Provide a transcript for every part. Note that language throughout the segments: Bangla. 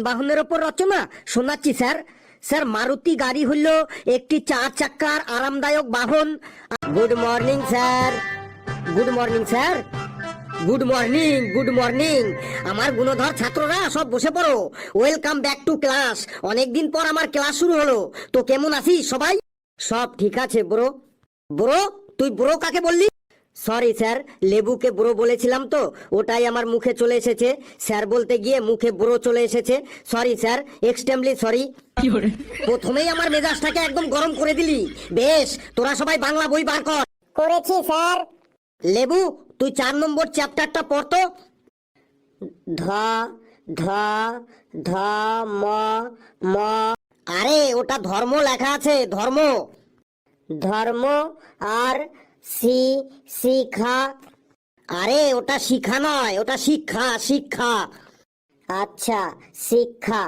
বাহনের ওপর রচনা। শোনাচ্ছি, স্যার। স্যার, মারুতি গাড়ি হলো একটি চার চাকার আরামদায়ক বাহন। Good morning, sir. Good morning, sir. Good morning good morning. আমার গুণধর ছাত্ররা সব বসে পড়ো। Welcome back to class. অনেকদিন পর আমার ক্লাস শুরু হলো। তো কেমন আছিস সবাই? সব ঠিক আছে, ব্রো। ব্রো, তুই ব্রো কাকে বললি? সরি স্যার লেবুকে ব্রো বলেছিলাম তো ওটাই আমার মুখে চলে এসেছে। স্যার বলতে গিয়ে মুখে ব্রো চলে এসেছে। সরি স্যার এক্সট্রিমলি সরি প্রথমেই আমার মেজাজটাকে একদম গরম করে দিলি। বেশ তোরা সবাই বাংলা বই বার কর। করেছি স্যার লেবু তুই চার নম্বর চ্যাপ্টারটা পড়তো ধ ধ ধ ম ম। আরে ওটা ধর্ম লেখা আছে ধর্ম। ধর্ম আর সি, শিখা। আরে, ওটা শিখা নয়, ওটা শিক্ষা শিক্ষা। আচ্ছা শিক্ষা।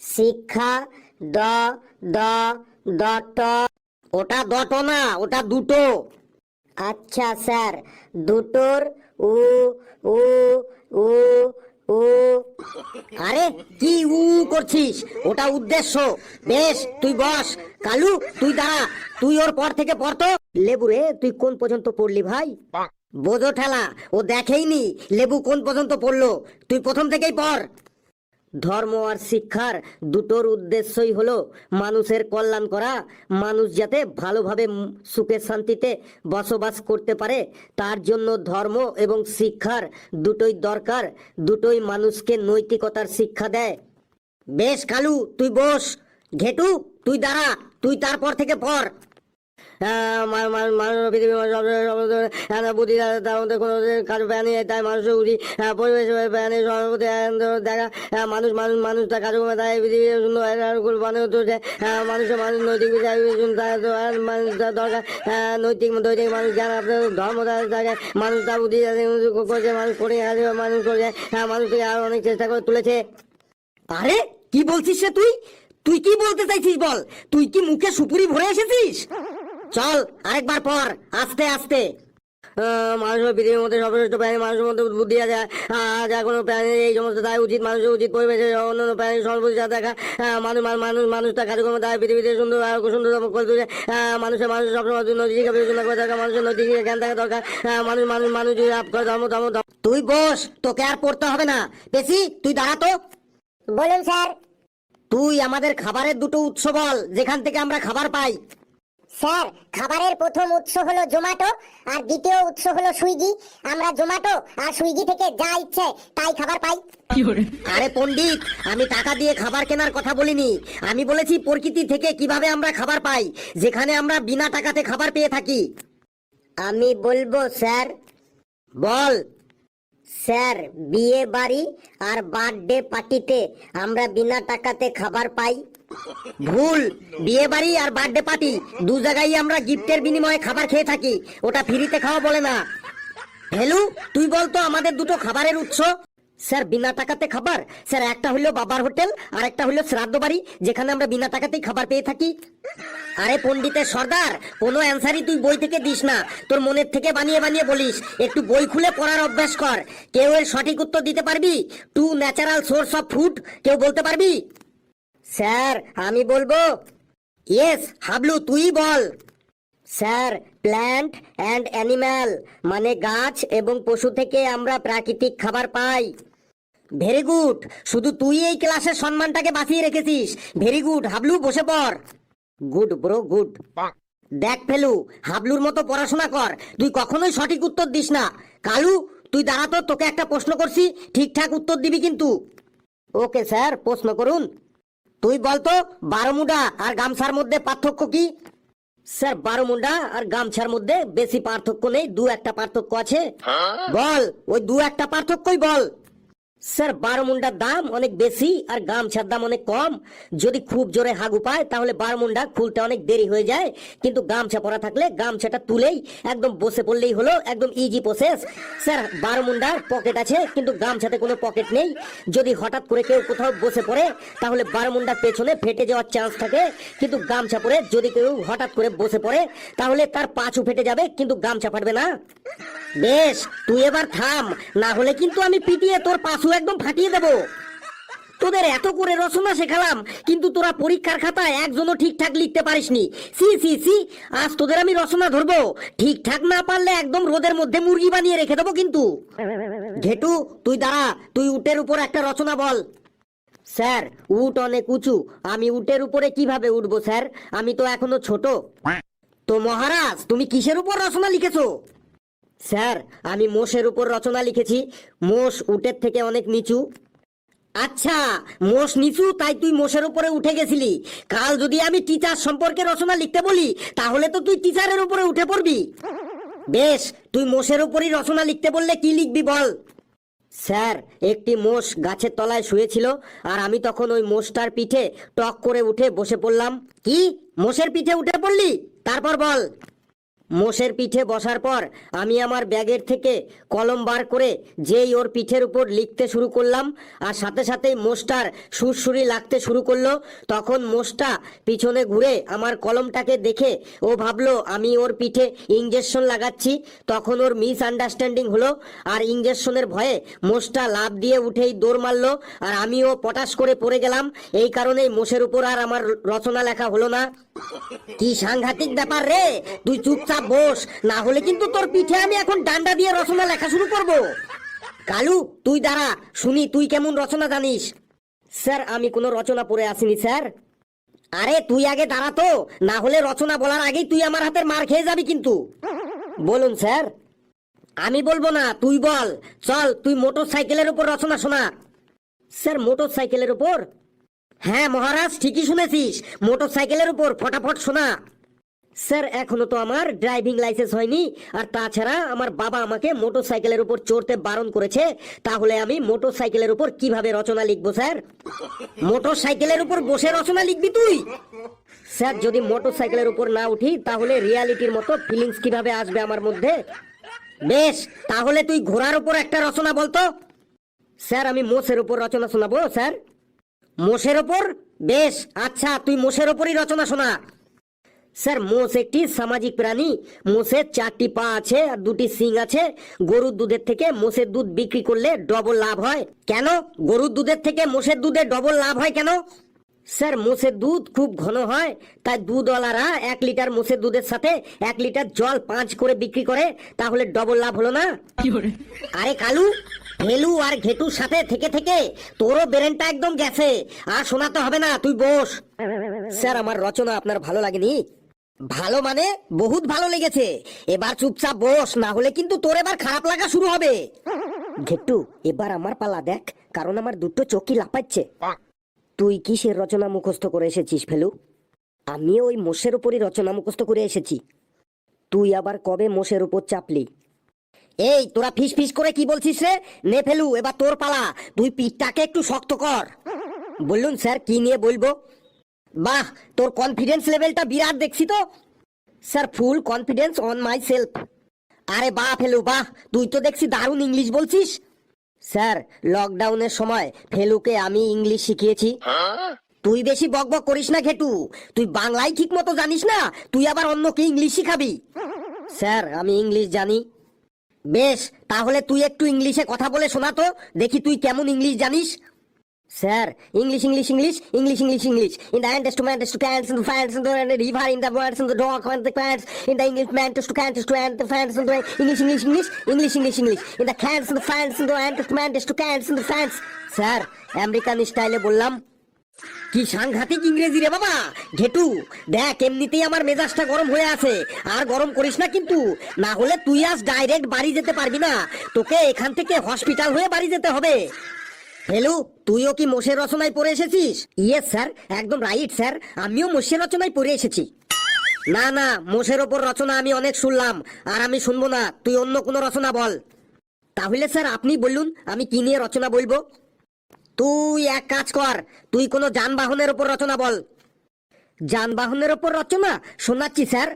শিক্ষা দ দ দট ওটা দট না, ওটা দুটো। আচ্ছা স্যার। দুটোর উ উ উ উ আরে কি উ করছিস? ওটা উদ্দেশ্য। বেশ তুই বস। কালু তুই দাঁড়া। তুই ওর পর থেকে পড়তো লেবু রে তুই কোন পর্যন্ত পড়লি ভাই? বোঝো ঠেলা ও দেখেইনি লেবু কোন পর্যন্ত পড়ল। তুই প্রথম থেকেই পড়। ধর্ম আর শিক্ষার দুটোর উদ্দেশ্যই হলো মানুষের কল্যাণ করা। মানুষ যাতে ভালোভাবে সুখে শান্তিতে বসবাস করতে পারে, তার জন্য ধর্ম এবং শিক্ষার দুটোই দরকার, দুটোই মানুষকে নৈতিকতার শিক্ষা দেয়। বেশ কালু, তুই বস। ঘেটু, তুই দাঁড়া, তুই তারপর থেকে মানুষ পৃথিবীর সব এত বুদ্ধি তার মধ্যে কোনো কাজ প্রাণী তাই মানুষের উচিত আহ, পরিবেশ দেখা মানুষ মানুষ মানুষ তার কাজকর্মে তাই পৃথিবী সুন্দর বানিয়ে মানুষের মানুষ নৈতিক বিচার মানুষ তার দরকার নৈতিক নৈতিক মানুষ জ্ঞান আপনার ধর্ম থাকে মানুষ তার বুদ্ধি করছে মানুষ করে মানুষ করছে আহ, মানুষ আরও অনেক চেষ্টা করে তুলেছে। আরে কি বলছিস তুই? তুই কি বলতে চাইছিস বল? তুই কি মুখে সুপুরি ভরে এসেছিস? চল আরেকবার পর আস্তে আস্তে। মানুষের পৃথিবীর মধ্যে সর্বশ্রেষ্ঠ প্রাণী মানুষের মধ্যে বুদ্ধি আছে। যা কোনো প্রাণীর এই সমস্ত তাই উচিত মানুষের উচিত পরিবেশে অন্যান্য প্রাণীর সর্বোচ্চ দেখা। মানুষ মানুষ- মানুষ মানুষ তার কাজকর্ম তাই পৃথিবীতে সুন্দর আর সুন্দর করে তুলে। মানুষের মানুষের সবসময় নৈতিক শিক্ষা বিবেচনা করে থাকা মানুষের নৈতিক জ্ঞান থাকা দরকার। মানুষ মানুষ মানুষ করে ধর্ম ধর্ম ধর্ম। তুই বস তোকে আর পড়তে হবে না। বেশি তুই দাঁড়া তো। বলুন স্যার। তুই আমাদের খাবারের দুটো উৎস বল যেখান থেকে আমরা খাবার পাই। স্যার খাবারের প্রথম উৎস হলো জোম্যাটো আর দ্বিতীয় উৎস হলো সুইগি। আমরা জোম্যাটো আর সুইগি থেকে যা ইচ্ছে তাই খাবার পাই। আরে পণ্ডিত আমি টাকা দিয়ে খাবার কেনার কথা বলিনি। আমি বলেছি প্রকৃতি থেকে কীভাবে আমরা খাবার পাই যেখানে আমরা বিনা টাকাতে খাবার পেয়ে থাকি। আমি বলব স্যার। বল। স্যার বিয়ে বাড়ি আর বার্থডে পার্টিতে আমরা বিনা টাকাতে খাবার পাই। ভুল। বিয়ে বাড়ি আর বার্থডে পার্টি দু জায়গায় আমরা গিফটের বিনিময়ে খাবার খেয়ে থাকি, ওটা ফ্রিতে খাওয়া বলে না। হেলু তুই বলতো আমাদের দুটো খাবারের উৎস? স্যার, বিনা টাকাতে খাবার? স্যার, একটা হলো বাবার হোটেল, আর একটা হলো শ্রাদ্ধ বাড়ি, যেখানে আমরা বিনা টাকাতেই খাবার পেয়ে থাকি। আরে পণ্ডিতের সর্দার, কোনো অ্যান্সারই তুই বই থেকে দিস না। তোর মনের থেকে বানিয়ে বানিয়ে বলিস, একটু বই খুলে পড়ার অভ্যাস কর। কেউ এর সঠিক উত্তর দিতে পারবি? Two natural source of food কেউ বলতে পারবি? স্যার, আমি বলব। ইয়েস হাবলু, তুই বল। স্যার প্ল্যান্ট অ্যান্ড অ্যানিম্যাল মানে গাছ এবং পশু থেকে আমরা প্রাকৃতিক খাবার পাই। ভেরি গুড শুধু তুই এই ক্লাসের সম্মানটাকে বাঁচিয়ে রেখেছিস। ভেরি গুড হাবলু, বসে পড়। গুড ব্রো গুড দেখ ফেলু, হাবলুর মতো পড়াশোনা কর। তুই কখনোই সঠিক উত্তর দিস না। কালু, তুই দাঁড়াতো তোকে একটা প্রশ্ন করছি। ঠিকঠাক উত্তর দিবি কিন্তু। ওকে স্যার প্রশ্ন করুন। তুই বলতো বারমুডা আর গামছার মধ্যে পার্থক্য কি? স্যার বারোমুন্ডা আর গামছার মধ্যে বেশি পার্থক্য নেই দু একটা পার্থক্য আছে। বল ওই দু একটা পার্থক্যই বল। স্যার বারোমুন্ডার দাম অনেক বেশি আর গামছার দাম অনেক কম। যদি খুব জোরে হাগু পায়, তাহলে বারোমুন্ডা খুলতে অনেক দেরি হয়ে যায়। কিন্তু গামছা পরা থাকলে গামছাটা তুলেই একদম বসে পড়লেই হলো, একদম ইজি প্রসেস স্যার বারোমুন্ডার পকেট আছে, কিন্তু গামছাতে কোনো পকেট নেই। যদি হঠাৎ করে কেউ কোথাও বসে পড়ে, তাহলে বারোমুন্ডার পেছনে ফেটে যাওয়ার চান্স থাকে। কিন্তু গামছা পরে যদি কেউ হঠাৎ করে বসে পড়ে, তাহলে তার পাছু ফেটে যাবে, কিন্তু গামছা ফাটবে না। বেশ, তুই এবার থাম। না হলে কিন্তু আমি পিটিয়ে তোর পাছু একদম ফাটিয়ে দেবো। তোদের এত করে রচনা শেখালাম, কিন্তু তোরা পরীক্ষার খাতায় একজনও ঠিকঠাক লিখতে পারিসনি। সি সি সি, আজ তোদের আমি রচনা ধরবো। ঠিকঠাক না পারলে একদম রোদের মধ্যে মুরগি বানিয়ে রেখে দেবো কিন্তু। ঘেটু, তুই দাঁড়া, তুই উটের উপর একটা রচনা বল। স্যার, উট অনেক উঁচু। আমি উটের উপরে কীভাবে উঠবো, স্যার? আমি তো এখনও ছোট। তো মহারাজ, তুমি কিসের উপর রচনা লিখেছো? স্যার, আমি মোষের উপর রচনা লিখেছি। মোষ উটের থেকে অনেক নিচু। আচ্ছা মোষ নিচু, তাই তুই মোষের উপরে উঠে গেছিলি। কাল যদি আমি টিচার সম্পর্কে রচনা লিখতে বলি, তাহলে তো তুই টিচারের উপরে উঠে পড়বি। বেশ, তুই মোষের উপরই রচনা লিখতে বললে কি লিখবি বল। স্যার, একটি মোষ গাছের তলায় শুয়েছিল, আর আমি তখন ওই মোষটার পিঠে টক করে উঠে বসে পড়লাম। কি? মোষের পিঠে উঠে পড়লি? তারপর বল। মোষের পিঠে বসার পর আমি আমার ব্যাগের থেকে কলম বার করে যেই ওর পিঠের উপর লিখতে শুরু করলাম আর সাথে সাথেই মোষটার সুরসুরি লাগতে শুরু করল, তখন মোষটা পিছনে ঘুরে আমার কলমটাকে দেখে ও ভাবলো, আমি ওর পিঠে ইঞ্জেকশন লাগাচ্ছি। তখন ওর মিস আন্ডারস্ট্যান্ডিং হলো আর ইঞ্জেকশনের ভয়ে মোষটা লাভ দিয়ে উঠেই দৌড় মারলো আর আমিও পটাশ করে পড়ে গেলাম। এই কারণেই মোষের উপর আর আমার রচনা লেখা হলো না। কি সাংঘাতিক ব্যাপার রে? তুই চুপচাপ বস, না হলে কিন্তু তোর পিঠে আমি এখন ডান্ডা দিয়ে রচনা লেখা শুরু করব। কালু, তুই দাঁড়া, শুনি তুই কেমন রচনা জানিস? স্যার, আমি কোনো রচনা পড়ে আসিনি, স্যার। আরে, তুই আগে দাঁড়া তো, না হলে রচনা বলার আগেই তুই আমার হাতের মার খেয়ে যাবি কিন্তু। বলুন, স্যার। আমি বলব না, তুই বল। চল, তুই মোটর সাইকেলের উপর রচনা শোনা। স্যার মোটর সাইকেলের উপর? হ্যাঁ মহারাজ, ঠিকই শুনেছিস। মোটর সাইকেলের উপর ফটাফট শোনা। স্যার, এখনও তো আমার ড্রাইভিং লাইসেন্স হয়নি, আর তাছাড়া আমার বাবা আমাকে মোটর সাইকেলের উপর চড়তে বারণ করেছে। তাহলে আমি মোটর সাইকেলের উপর কীভাবে রচনা লিখব, স্যার? মোটর সাইকেলের উপর বসে রচনা লিখবি তুই? স্যার, যদি মোটর সাইকেলের উপর না উঠি, তাহলে রিয়ালিটির মতো ফিলিংস কীভাবে আসবে আমার মধ্যে? বেশ, তাহলে তুই ঘোড়ার উপর একটা রচনা বলতো। স্যার, আমি মোষের উপর রচনা শোনাবো, স্যার? মোষের ওপর? বেশ আচ্ছা তুই মোষের ওপরই রচনা শোনা। স্যার মোষ একটি সামাজিক প্রাণী। মোষের চারটি পা আছে আর দুটি শিং আছে। গরুর দুধের থেকে মোষের দুধ বিক্রি করলে ডবল লাভ হয়। কেন? গরুর দুধের থেকে মোষের দুধে ডবল লাভ হয় কেন? স্যার মোষের দুধ খুব ঘন হয় তাই দুধওয়ালারা এক লিটার মোষের দুধের সাথে এক লিটার জল পাঁচ করে বিক্রি করে তাহলে ডবল লাভ হলো না? আরে কালু ভেলু আর ঘেটুর সাথে থেকে থেকে তোরও ব্রেনটা একদম গেছে। আর শোনাতে হবে না, তুই বস। স্যার, আমার রচনা আপনার ভালো লাগেনি? ভালো মানে বহুত ভালো লেগেছে। এবার চুপচাপ বস, না হলে কিন্তু তোর এবার খারাপ লাগা শুরু হবে। ঘেট্টু এবার আমার পালা দেখ, কারণ আমার দুটো চোখই লাপাচ্ছে তুই কিসের রচনা মুখস্থ করে এসেছিস, ফেলু? আমি ওই মোষের উপরই রচনা মুখস্থ করে এসেছি। তুই আবার কবে মোষের উপর চাপলি? এই, তোরা ফিস ফিস করে কি বলছিস রে? নে ফেলু, এবার তোর পালা। তুই পিঠটাকে একটু শক্ত কর। বললুন, স্যার, কি নিয়ে বলব? বাহ, তোর কনফিডেন্স লেভেলটা বিরাট, দেখছি তো। Sir full confidence on my self আরে বাহ, ফেলু, বাহ, তুই তো দেখছি দারুণ ইংলিশ বলছিস। স্যার লকডাউনের সময় ফেলুকে আমি ইংলিশ শিখিয়েছি। তুই বেশি বকবক করিস না, ঘেটু। তুই বাংলায় ঠিক মতো জানিস না, তুই আবার অন্যকে ইংলিশ শিখাবি। স্যার, আমি ইংলিশ জানি। বেশ, তাহলে তুই একটু ইংলিশে কথা বলে শোনা তো, দেখি তুই কেমন ইংলিশ জানিস। Sir, English English English English English English. In the ends to mends to cans in fans in the river in the birds in the dog in the pants in the English mantis to cantis to and the fans in the English English English English English English in the cans in the fans in the and mantis to cans in the fans sir American স্টাইলে বললাম কি সাংঘাতিক ইংরেজি রে বাবা? ঘেটু, দেখ, এমনিতেই আমার মেজাজটা গরম হয়ে আছে। আর গরম করিস না কিন্তু। না হলে তুই আজ ডাইরেক্ট বাড়ি যেতে পারবি না। তোকে এখান থেকে হসপিটাল হয়ে বাড়ি যেতে হবে। হেলু, তুইও কি মোষের রচনায় পড়ে এসেছিস? ইয়েস স্যার একদম রাইট স্যার আমিও মোষের রচনায় পড়ে এসেছি। না না, মোষের ওপর রচনা আমি অনেক শুনলাম। আর আমি শুনব না। তুই অন্য কোনো রচনা বল। তাহলে স্যার আপনি বলুন, আমি কি নিয়ে রচনা বলব? তুই এক কাজ কর তুই কোনো যানবাহনের ওপর রচনা বল। যানবাহনের ওপর রচনা? শোনাচ্ছি স্যার।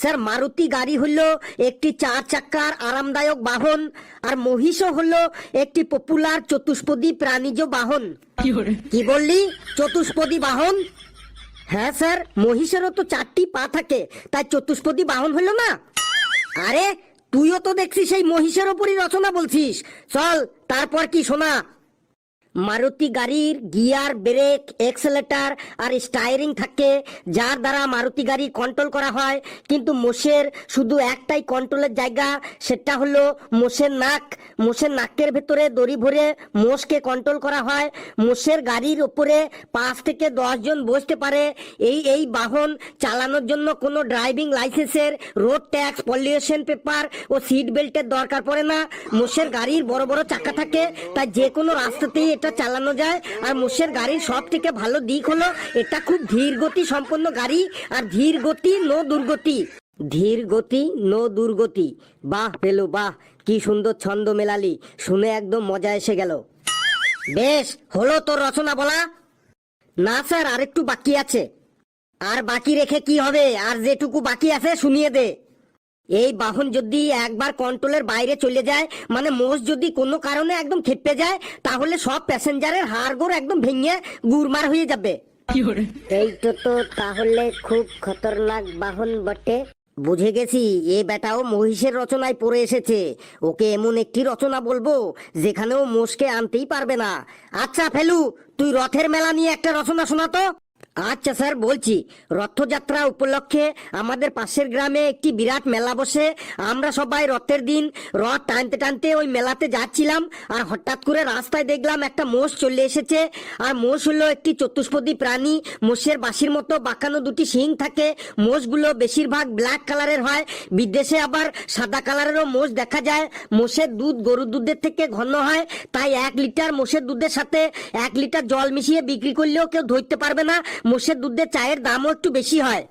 স্যার মারুতি গাড়ি হলো একটি চার চাক্কার আরামদায়ক বাহন আর মহিষও হলো একটি পপুলার চতুষ্পদী প্রাণীজ বাহন। কি বললি? চতুষ্পদী বাহন? হ্যাঁ স্যার মহিষেরও তো চারটি পা থাকে তাই চতুষ্পদী বাহন হলো না। আরে তুইও তো দেখছিস সেই মহিষের ওপরই রচনা বলছিস। চল তারপর কি শোনা? মারুতি গাড়ির গিয়ার, ব্রেক, এক্সেলেটার আর স্টায়ারিং থাকে, যার দ্বারা মারুতি গাড়ি কন্ট্রোল করা হয়। কিন্তু মোষের শুধু একটাই কন্ট্রোলের জায়গা, সেটা হলো মোষের নাক। মোষের নাকের ভেতরে দড়ি ভরে মোষকে কন্ট্রোল করা হয়। মোষের গাড়ির ওপরে পাঁচ থেকে দশ জন বসতে পারে। এই এই বাহন চালানোর জন্য কোনো ড্রাইভিং লাইসেন্সের রোড ট্যাক্স পলিউশন পেপার ও সিট বেল্টের দরকার পড়ে না। মোষের গাড়ির বড় বড় চাকা থাকে, তাই যে কোনো রাস্তাতেই এটা চালানো যায়। আর মোষের গাড়ির সব থেকে ভালো দিক হলো, এটা খুব ধীর গতি সম্পন্ন গাড়ি আর ধীর গতি, নো দুর্গতি। ধীর গতি, নো দুর্গতি। বাহ, পেল, বাহ, কি সুন্দর ছন্দ মেলালি। শুনে একদম মজা এসে গেল। বেশ, হলো তোর রচনা বলা। না, স্যার, আরেকটু বাকি আছে। আর বাকি রেখে কি হবে? আর যেটুকু বাকি আছে, শুনিয়ে দে। এই বাহন যদি একবার কন্ট্রোলের বাইরে চলে যায় মানে মোষ যদি কোনো কারণে একদম খেপে যায় তাহলে সব প্যাসেঞ্জারের হাড়গোড় একদম ভেঙে গুরমার হয়ে যাবে। এইটা তো তাহলে খুব খতরনাক বাহন বটে। বুঝে গেছি এ বেটাও মহিষের রচনায় পড়ে এসেছে। ওকে এমন একটি রচনা বলব যেখানেও মোষকে আনতেই পারবে না। আচ্ছা ফেলু তুই রথের মেলা নিয়ে একটা রচনা শোনাতো আচ্ছা স্যার, বলছি, রথযাত্রা উপলক্ষে আমাদের পাশের গ্রামে একটি বিরাট মেলা বসে। আমরা সবাই রথের দিন রথ টানতে টানতে ওই মেলাতে যাচ্ছিলাম আর হঠাৎ করে রাস্তায় দেখলাম একটা মোষ চলে এসেছে। আর মোষ হলো একটি চতুষ্পদী প্রাণী। মোষের বাঁশির মতো বাঁকানো দুটি শিং থাকে। মোষগুলো বেশিরভাগ ব্ল্যাক কালারের হয়। বিদেশে আবার সাদা কালারেরও মোষ দেখা যায়। মোষের দুধ গরুর দুধের থেকে ঘন হয়। তাই এক লিটার মোষের দুধের সাথে এক লিটার জল মিশিয়ে বিক্রি করলেও কেউ ধরতে পারবে না। মোষের দুধের চায়ের দামও একটু বেশি হয়।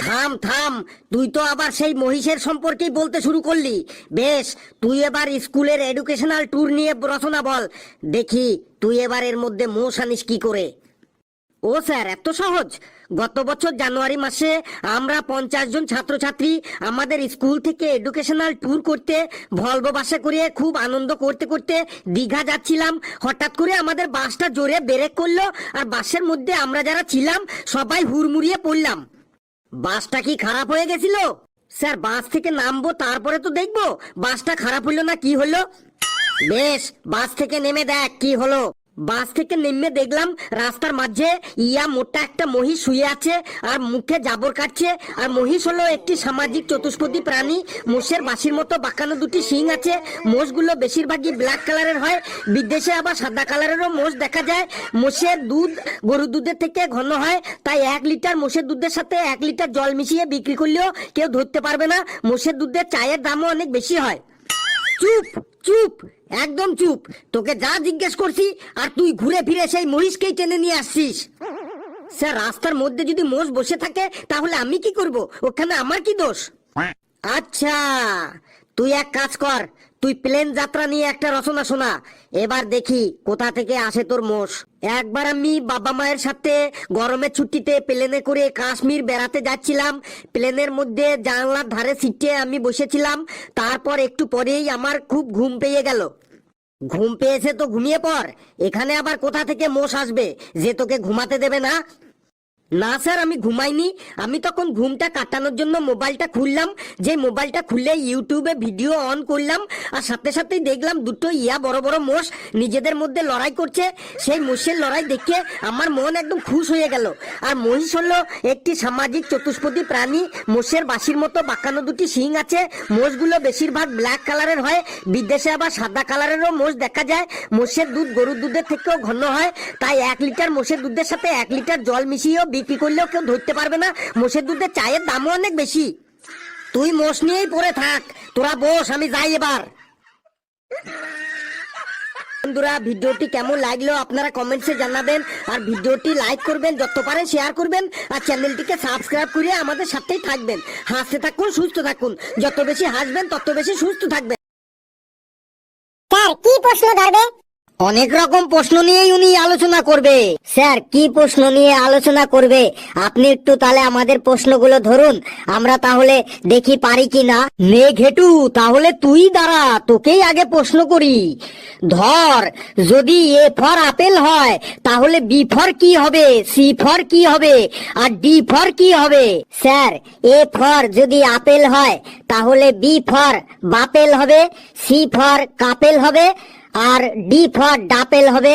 থাম থাম, তুই তো আবার সেই মহিষের সম্পর্কেই বলতে শুরু করলি। বেশ, তুই এবার স্কুলের এডুকেশনাল ট্যুর নিয়ে রচনা বল। দেখি, তুই এবার এর মধ্যে মোষ আনিস কি করে? ও স্যার, এত সহজ। গত বছর জানুয়ারি মাসে আমরা পঞ্চাশ জন ছাত্রছাত্রী আমাদের স্কুল থেকে এডুকেশনাল ট্যুর করতে ভলভো বাসে করে খুব আনন্দ করতে করতে দীঘা যাচ্ছিলাম। হঠাৎ করে আমাদের বাসটা জোরে ব্রেক করল আর বাসের মধ্যে আমরা যারা ছিলাম সবাই হুড়মুড়িয়ে পড়লাম। বাসটা কি খারাপ হয়ে গেছিল? স্যার, বাস থেকে নামবো, তারপরে তো দেখব। বাসটা খারাপ হলো না, কি হলো? বেশ, বাস থেকে নেমে দেখ, কি হলো? বাস থেকে নেমে দেখলাম রাস্তার মাঝে ইয়া মোটা একটা মহিষ শুয়ে আছে আর মুখে জাবর কাটছে। আর মহিষ হলো একটি সামাজিক চতুষ্পদী প্রাণী। মোষের বাঁশির মতো বাঁকানো দুটি শিং আছে। মোষগুলো বেশিরভাগই ব্ল্যাক কালারের হয়। বিদেশে আবার সাদা কালারেরও মোষ দেখা যায়। মোষের দুধ গরুর দুধের থেকে ঘন হয়। তাই এক লিটার মোষের দুধের সাথে এক লিটার জল মিশিয়ে বিক্রি করলেও কেউ ধরতে পারবে না। মোষের দুধের চায়ের দামও অনেক বেশি হয়। চুপ চুপ একদম চুপ। তোকে যা জিজ্ঞেস করছি আর তুই ঘুরে ফিরে সেই মহিষকেই টেনে নিয়ে আসছিস। স্যার রাস্তার মধ্যে যদি মোষ বসে থাকে তাহলে আমি কি করব? ওখানে আমার কি দোষ? আচ্ছা তুই এক কাজ কর তুই প্লেন যাত্রা নিয়ে একটা রচনা শোনা। এবার দেখি কোথা থেকে আসে তোর মোষ। একবার আমি বাবা মায়ের সাথে গরমের ছুটিতে প্লেনে করে কাশ্মীর বেড়াতে যাচ্ছিলাম। প্লেনের মধ্যে জানলার ধারে সিটে আমি বসেছিলাম। তারপর একটু পরেই আমার খুব ঘুম পেয়ে গেল। ঘুম পেয়েছে তো ঘুমিয়ে পর এখানে আবার কোথা থেকে মোষ আসবে? যে তোকে ঘুমাতে দেবে না? না, স্যার, আমি ঘুমাইনি। আমি তখন ঘুমটা কাটানোর জন্য মোবাইলটা খুললাম। যে মোবাইলটা খুলে ইউটিউবে ভিডিও অন করলাম, আর সাথে সাথেই দেখলাম দুটো ইয়া বড় বড় মোষ নিজেদের মধ্যে লড়াই করছে। সেই মোষের লড়াই দেখে আমার মন একদম খুশ হয়ে গেল। আর মহিষ হলো একটি সামাজিক চতুষ্পদী প্রাণী। মোষের বাঁশির মতো বাঁকানো দুটি শিং আছে। মোষগুলো বেশিরভাগ ব্ল্যাক কালারের হয়। বিদেশে আবার সাদা কালারেরও মোষ দেখা যায়। মোষের দুধ গরুর দুধের থেকেও ঘন হয়। তাই এক লিটার মোষের দুধের সাথে এক লিটার জল মিশিয়েও বিক্রি করলেও কেউ ধরতে পারবে না। মোষের দুধের চায়ের দামও অনেক বেশি। তুই মোষ নিয়েই পড়ে থাক। তোরা বস, আমি যাই এবার। বন্ধুরা, ভিডিওটি কেমন লাগল আপনারা কমেন্টসে জানাবেন। আর ভিডিওটি লাইক করবেন, যত পারেন শেয়ার করবেন। আর চ্যানেলটিকে সাবস্ক্রাইব করে আমাদের সাথেই থাকবেন। হাসতে থাকুন, সুস্থ থাকুন। যত বেশি হাসবেন, তত বেশি সুস্থ থাকবেন। কি প্রশ্ন ধরবে? অনেক রকম প্রশ্ন নিয়েই উনি আলোচনা করবে। স্যার, কি প্রশ্ন নিয়ে আলোচনা করবে? আপনি একটু তাহলে আমাদের প্রশ্নগুলো ধরুন। আমরা তাহলে দেখি পারি কি না নে ঘেটু, তাহলে তুই দাঁড়া, তোকেই আগে প্রশ্ন করি। ধর, যদি এ ফর আপেল হয়, তাহলে বি ফর কি হবে? সি ফর কি হবে? আর ডি ফর কি হবে? স্যার, এ ফর যদি আপেল হয়, তাহলে বি ফর বাপেল হবে, সি ফর কাপেল হবে আর ডি ফর ডাপেল হবে।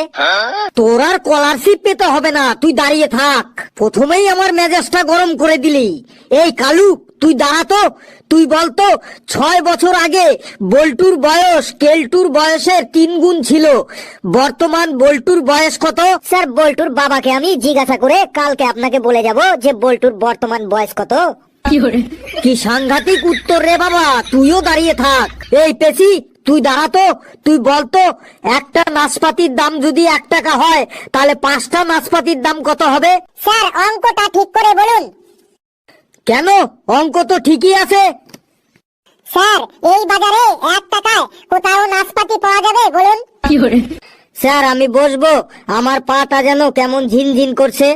তোর আর স্কলারশিপ পেতে হবে না তুই দাঁড়িয়ে থাক। প্রথমেই আমার মেজাজটা গরম করে দিলি। এই কালু তুই দাঁড়াতো তুই বলতো ছয় বছর আগে বল্টুর বয়স কেলটুর বয়সের তিন গুণ ছিল। বর্তমান বল্টুর বয়স কত? স্যার বল্টুর বাবাকে আমি জিজ্ঞাসা করে কালকে আপনাকে বলে যাব যে বল্টুর বর্তমান বয়স কত। কি সাংঘাতিক উত্তর রে বাবা তুইও দাঁড়িয়ে থাক। এই পেছি তুই দাঁড়াতো তুই বলতো একটা নাশপাতির দাম যদি এক টাকা হয় তাহলে পাঁচটা নাশপাতির দাম কত হবে? স্যার অঙ্কটা ঠিক করে বলুন। কেন? অঙ্ক তো ঠিকই আছে। স্যার এই বাজারে এক টাকায় কোথাও নাশপাতি পাওয়া যাবে বলুন। স্যার আমি বসবো। আমার পাটা যেন কেমন ঝিনঝিন করছে।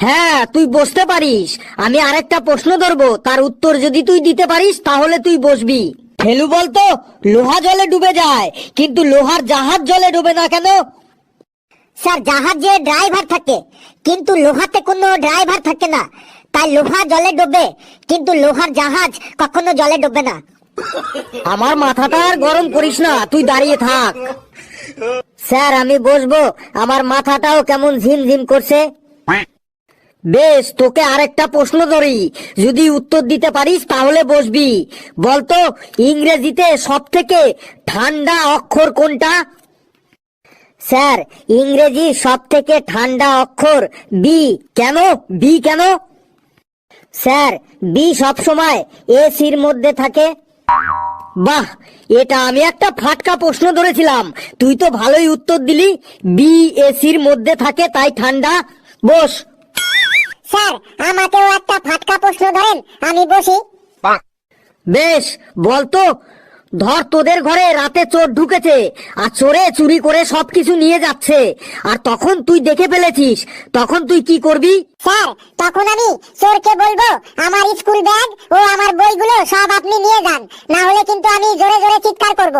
হ্যাঁ তুই বসতে পারিস। আমি আরেকটা প্রশ্ন ধরবো। তার উত্তর যদি তুই দিতে পারিস তাহলে তুই বসবি। ফেলু বলতো লোহা জলে ডুবে যায় কিন্তু লোহার জাহাজ জলে ডুবে না কেন? স্যার জাহাজে ড্রাইভার থাকে কিন্তু লোহাতে কোনো ড্রাইভার থাকে না। তাই লোহা জলে ডুবে কিন্তু লোহার জাহাজ কখনো জলে ডুবে না। আমার মাথাটা আর গরম করিস না তুই দাঁড়িয়ে থাক। স্যার আমি বসবো আমার মাথাটাও কেমন ঝিমঝিম করছে। বেশ, তোকে আরেকটা প্রশ্ন ধরি। যদি উত্তর দিতে পারিস, তাহলে বসবি। বলতো, ইংরেজিতে সব থেকে ঠান্ডা অক্ষর কোনটা? স্যার, ইংরেজি সব থেকে ঠান্ডা অক্ষর বি কেন? বি কেন? স্যার বি সব সময় এসির মধ্যে থাকে। বাহ, এটা আমি একটা ফাটকা প্রশ্ন ধরেছিলাম। তুই তো ভালোই উত্তর দিলি। বি এসির মধ্যে থাকে, তাই ঠান্ডা। বস স্যার আমাকেও একটা ফাটকা প্রশ্ন ধরেন আমি বসি। বেশ বলতো ধর তোদের ঘরে রাতে চোর ঢুকেছে আর চোরে চুরি করে সবকিছু নিয়ে যাচ্ছে আর তখন তুই দেখে ফেলেছিস তখন তুই কি করবি? স্যার তখন আমি চোরকে বলব আমার স্কুল ব্যাগ ও আমার বইগুলো সব আপনি নিয়ে যান না হলে কিন্তু আমি জোরে জোরে চিৎকার করব।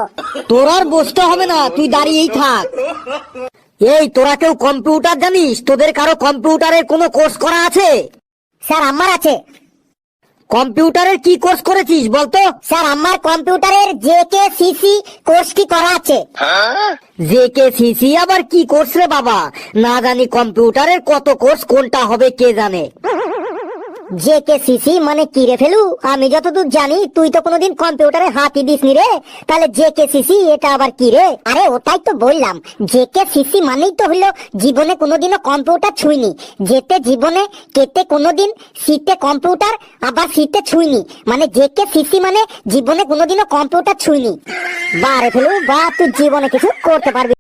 তোর আর বসতে হবে না তুই দাঁড়িয়েই থাক। এই তোরা কেউ কম্পিউটার জানিস? তোদের কারও কম্পিউটারের কোনো কোর্স করা আছে? স্যার আমার আছে। কম্পিউটারের কি কোর্স করেছিস বলতো? স্যার আমার কম্পিউটারের জে কে সিসি কোর্সটি করা আছে? জে কে সিসি আবার কি কোর্স রে বাবা? না জানি কম্পিউটারের কত কোর্স কোনটা হবে কে জানে? জে কে মানে কি রে ফেলু? আমি যতদূর জানি, তুই তো কোনোদিন কম্পিউটারে হাতই দিসনি রে। তাহলে জে কে এটা আবার কি রে আরে, ওটাই তো বললাম। জে কে সিসি মানেই তো হলো জীবনে কোনোদিনও কম্পিউটার ছুঁইনি। যেতে জীবনে, কেতে কোনোদিন সিটে কম্পিউটার, আবার সিটে ছুঁইনি। মানে জে কে সিসি মানে জীবনে কোনোদিনও কম্পিউটার ছুঁইনি। বা রে ফেলু, বা তুই জীবনে কিছু করতে পারবি